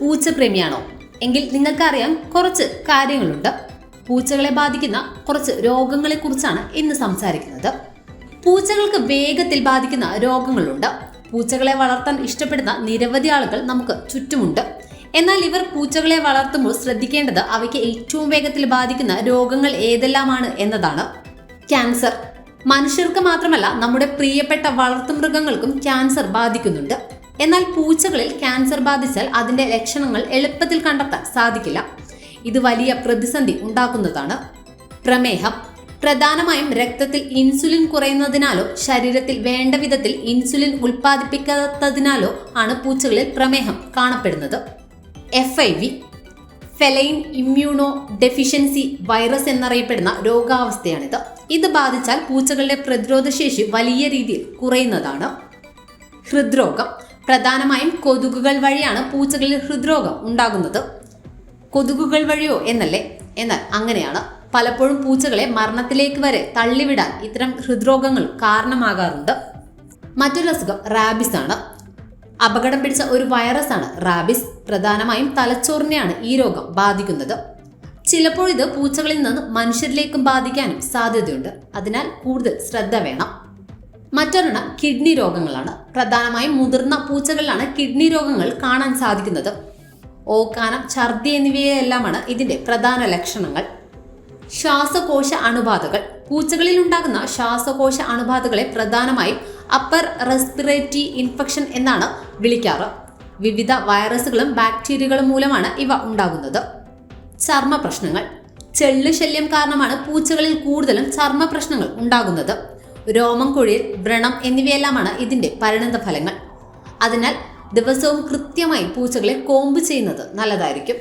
പൂച്ചപ്രേമിയാണോ? എങ്കിൽ നിങ്ങൾക്കറിയാം കുറച്ച് കാര്യങ്ങളുണ്ട്. പൂച്ചകളെ ബാധിക്കുന്ന കുറച്ച് രോഗങ്ങളെക്കുറിച്ചാണ് ഇന്ന് സംസാരിക്കുന്നത്. പൂച്ചകൾക്ക് വേഗത്തിൽ ബാധിക്കുന്ന രോഗങ്ങളുണ്ട്. പൂച്ചകളെ വളർത്താൻ ഇഷ്ടപ്പെടുന്ന നിരവധി ആളുകൾ നമുക്ക് ചുറ്റുമുണ്ട്. എന്നാൽ ഇവർ പൂച്ചകളെ വളർത്തുമ്പോൾ ശ്രദ്ധിക്കേണ്ടത് അവയ്ക്ക് ഏറ്റവും വേഗത്തിൽ ബാധിക്കുന്ന രോഗങ്ങൾ ഏതെല്ലാമാണ് എന്നതാണ്. ക്യാൻസർ. മനുഷ്യർക്ക് മാത്രമല്ല നമ്മുടെ പ്രിയപ്പെട്ട വളർത്തുമൃഗങ്ങൾക്കും ക്യാൻസർ ബാധിക്കുന്നുണ്ട്. എന്നാൽ പൂച്ചകളിൽ ക്യാൻസർ ബാധിച്ചാൽ അതിന്റെ ലക്ഷണങ്ങൾ എളുപ്പത്തിൽ കണ്ടെത്താൻ സാധിക്കില്ല. ഇത് വലിയ പ്രതിസന്ധി ഉണ്ടാക്കുന്നതാണ്. പ്രമേഹം. പ്രധാനമായും രക്തത്തിൽ ഇൻസുലിൻ കുറയുന്നതിനാലോ ശരീരത്തിൽ വേണ്ട വിധത്തിൽ ഇൻസുലിൻ ഉൽപ്പാദിപ്പിക്കാത്തതിനാലോ ആണ് പൂച്ചകളിൽ പ്രമേഹം കാണപ്പെടുന്നത്. F I V feline immunodeficiency virus എന്നറിയപ്പെടുന്ന രോഗാവസ്ഥയാണിത്. ഇത് ബാധിച്ചാൽ പൂച്ചകളുടെ പ്രതിരോധശേഷി വലിയ രീതിയിൽ കുറയുന്നതാണ്. ഹൃദ്രോഗം. പ്രധാനമായും കൊതുകുകൾ വഴിയാണ് പൂച്ചകളിൽ ഹൃദ്രോഗം ഉണ്ടാകുന്നത്. കൊതുകുകൾ വഴിയോ എന്നല്ലേ? എന്നാൽ അങ്ങനെയാണ്. പലപ്പോഴും പൂച്ചകളെ മരണത്തിലേക്ക് വരെ തള്ളിവിടാൻ ഇത്തരം ഹൃദ്രോഗങ്ങൾ കാരണമാകാറുണ്ട്. മറ്റൊരു അസുഖം റാബിസ് ആണ്. അപകടം പിടിച്ച ഒരു വൈറസ് ആണ് റാബിസ്. പ്രധാനമായും തലച്ചോറിനെയാണ് ഈ രോഗം ബാധിക്കുന്നത്. ചിലപ്പോൾ ഇത് പൂച്ചകളിൽ നിന്ന് മനുഷ്യരിലേക്കും ബാധിക്കാനും സാധ്യതയുണ്ട്. അതിനാൽ കൂടുതൽ ശ്രദ്ധ വേണം. മറ്റൊരെണ്ണം കിഡ്നി രോഗങ്ങളാണ്. പ്രധാനമായും മുതിർന്ന പൂച്ചകളിലാണ് കിഡ്നി രോഗങ്ങൾ കാണാൻ സാധിക്കുന്നത്. ഓക്കാനം ഛർദി എന്നിവയെല്ലാമാണ് ഇതിന്റെ പ്രധാന ലക്ഷണങ്ങൾ. ശ്വാസകോശ അണുബാധകൾ. പൂച്ചകളിൽ ഉണ്ടാകുന്ന ശ്വാസകോശ അണുബാധകളെ പ്രധാനമായും അപ്പർ റെസ്പിറേറ്ററി ഇൻഫെക്ഷൻ എന്നാണ് വിളിക്കാറ്. വിവിധ വൈറസുകളും ബാക്ടീരിയകളും മൂലമാണ് ഇവ ഉണ്ടാകുന്നത്. ചർമ്മ പ്രശ്നങ്ങൾ ചെള്ളു ശല്യം കാരണമാണ് പൂച്ചകളിൽ കൂടുതലും ചർമ്മ പ്രശ്നങ്ങൾ ഉണ്ടാകുന്നത്. രോമം കുഴിൽ വ്രണം എന്നിവയെല്ലാമാണ് ഇതിന്റെ പരിണത ഫലങ്ങൾ അതിനാൽ ദിവസവും കൃത്യമായി പൂച്ചകളെ കോമ്പ് ചെയ്യുന്നത് നല്ലതായിരിക്കും.